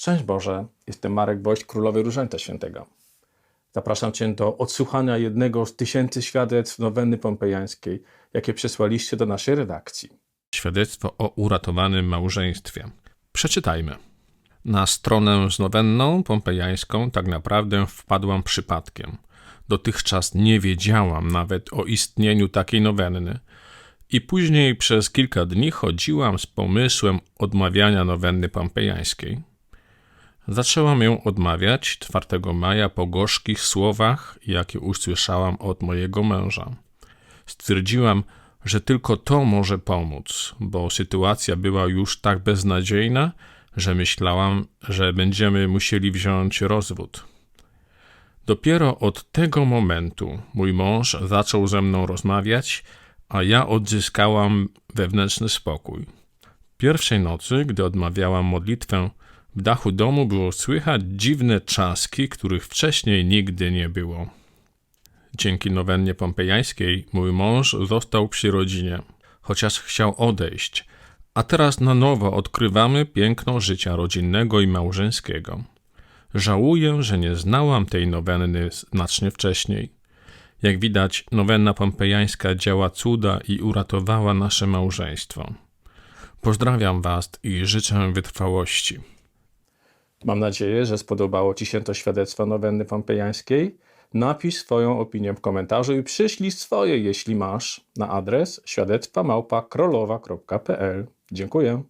Szczęść Boże, jestem Marek Woś, Królowy Różańca Świętego. Zapraszam Cię do odsłuchania jednego z tysięcy świadectw nowenny pompejańskiej, jakie przesłaliście do naszej redakcji. Świadectwo o uratowanym małżeństwie. Przeczytajmy. Na stronę z nowenną pompejańską tak naprawdę wpadłam przypadkiem. Dotychczas nie wiedziałam nawet o istnieniu takiej nowenny. I później przez kilka dni chodziłam z pomysłem odmawiania nowenny pompejańskiej. Zaczęłam ją odmawiać 4 maja po gorzkich słowach, jakie usłyszałam od mojego męża. Stwierdziłam, że tylko to może pomóc, bo sytuacja była już tak beznadziejna, że myślałam, że będziemy musieli wziąć rozwód. Dopiero od tego momentu mój mąż zaczął ze mną rozmawiać, a ja odzyskałam wewnętrzny spokój. Pierwszej nocy, gdy odmawiałam modlitwę, dachu domu było słychać dziwne trzaski, których wcześniej nigdy nie było. Dzięki nowennie pompejańskiej mój mąż został przy rodzinie, chociaż chciał odejść, a teraz na nowo odkrywamy piękno życia rodzinnego i małżeńskiego. Żałuję, że nie znałam tej nowenny znacznie wcześniej. Jak widać, nowenna pompejańska działa cuda i uratowała nasze małżeństwo. Pozdrawiam Was i życzę wytrwałości. Mam nadzieję, że spodobało Ci się to świadectwo nowenny pompejańskiej. Napisz swoją opinię w komentarzu i przyślij swoje, jeśli masz, na adres świadectwa małpa krolowa.pl. Dziękuję.